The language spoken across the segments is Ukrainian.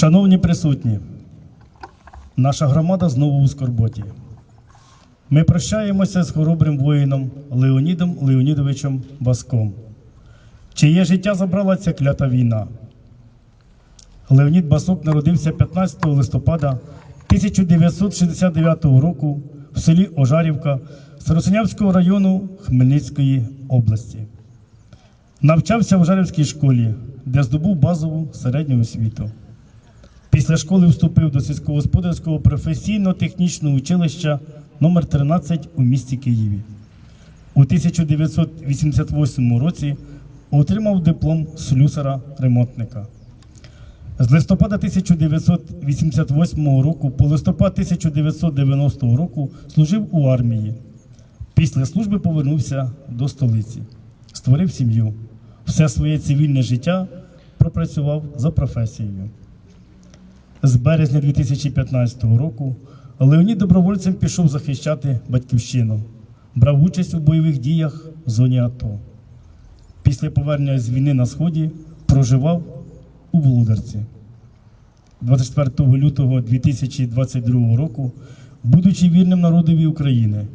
Шановні присутні, наша громада знову у скорботі. Ми прощаємося з хоробрим воїном Леонідом Леонідовичем Баском, чиє життя забрала ця клята війна. Леонід Басок народився 15 листопада 1969 року в селі Ожарівка Старосинявського району Хмельницької області. Навчався в Ожарівській школі, де здобув базову середню освіту. Після школи вступив до сільськогосподарського професійно-технічного училища номер 13 у місті Києві. У 1988 році отримав диплом слюсара-ремонтника. З листопада 1988 року по листопад 1990 року служив у армії. Після служби повернувся до столиці, створив сім'ю. Все своє цивільне життя пропрацював за професією. З березня 2015 року Леонід добровольцем пішов захищати батьківщину, брав участь у бойових діях в зоні АТО. Після повернення з війни на Сході проживав у Володарці. 24 лютого 2022 року, будучи вірним народові України,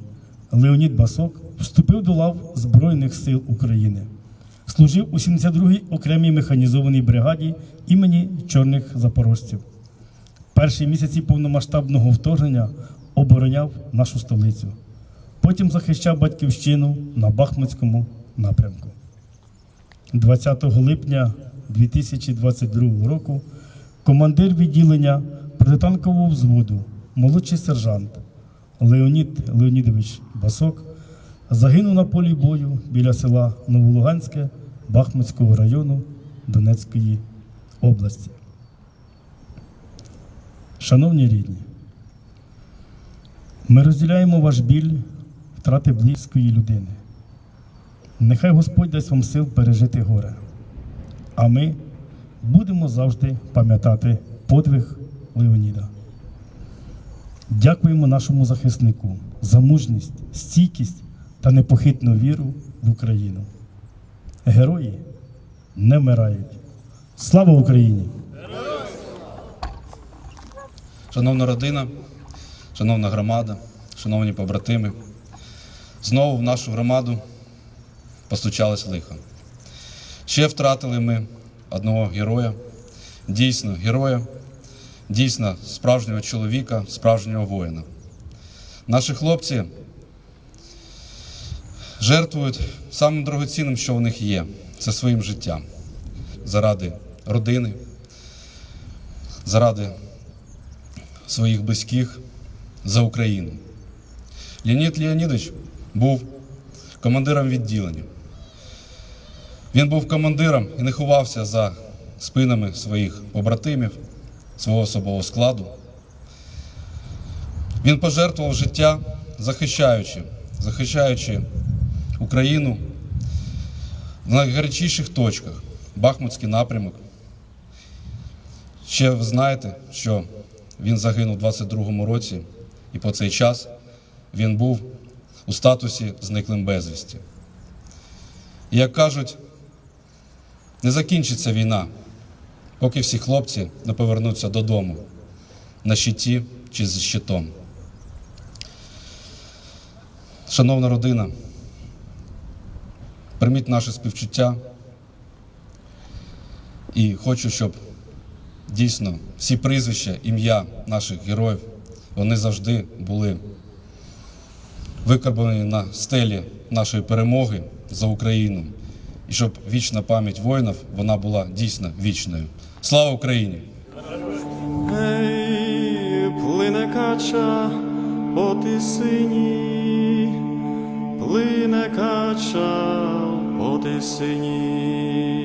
Леонід Басок вступив до лав Збройних сил України. Служив у 72-й окремій механізованій бригаді імені Чорних Запорожців. Перші місяці повномасштабного вторгнення обороняв нашу столицю. Потім захищав батьківщину на Бахмутському напрямку. 20 липня 2022 року командир відділення протитанкового взводу, молодший сержант Леонід Леонідович Басок загинув на полі бою біля села Новолуганське Бахмутського району Донецької області. Шановні рідні, ми розділяємо ваш біль втрати близької людини. Нехай Господь дасть вам сил пережити горе, а ми будемо завжди пам'ятати подвиг Леоніда. Дякуємо нашому захиснику за мужність, стійкість та непохитну віру в Україну. Герої не вмирають. Слава Україні! Шановна родина, шановна громада, шановні побратими, знову в нашу громаду постучалось лихо. Ще втратили ми одного героя, дійсно героя, дійсно справжнього чоловіка, справжнього воїна. Наші хлопці жертвують самим дорогоцінним, що у них є, це своїм життям заради родини, заради своїх близьких за Україну. Леонід Леонідович був командиром відділення. Він був командиром і не ховався за спинами своїх побратимів, свого особового складу. Він пожертвував життя, захищаючи, захищаючи Україну в найгарячіших точках, Бахмутський напрямок. Ще ви знаєте, що він загинув у 22-му році, і по цей час він був у статусі зниклим безвісті. І як кажуть, не закінчиться війна, поки всі хлопці не повернуться додому на щиті чи з щитом. Шановна родина, прийміть наше співчуття і хочу, щоб дійсно всі прізвища, ім'я наших героїв, вони завжди були викарбовані на стелі нашої перемоги за Україну. І щоб вічна пам'ять воїнів вона була дійсно вічною. Слава Україні! Плине кача по тисині, плине кача по тисині.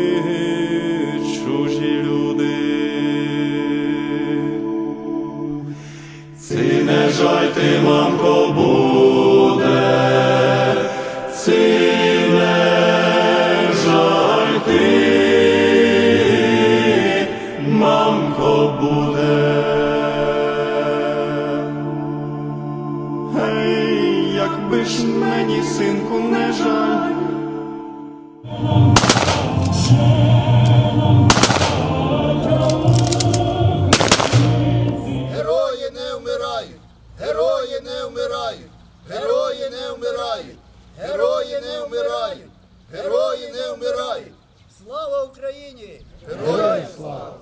ти, мамко, буде, ціле жаль ти, мамко, буде. Гей, якби ж мені, синку, не жаль. Герої не вмирають! Герої не вмирають! Герої не вмирають! Герої не вмирають! Слава Україні! Героям слава!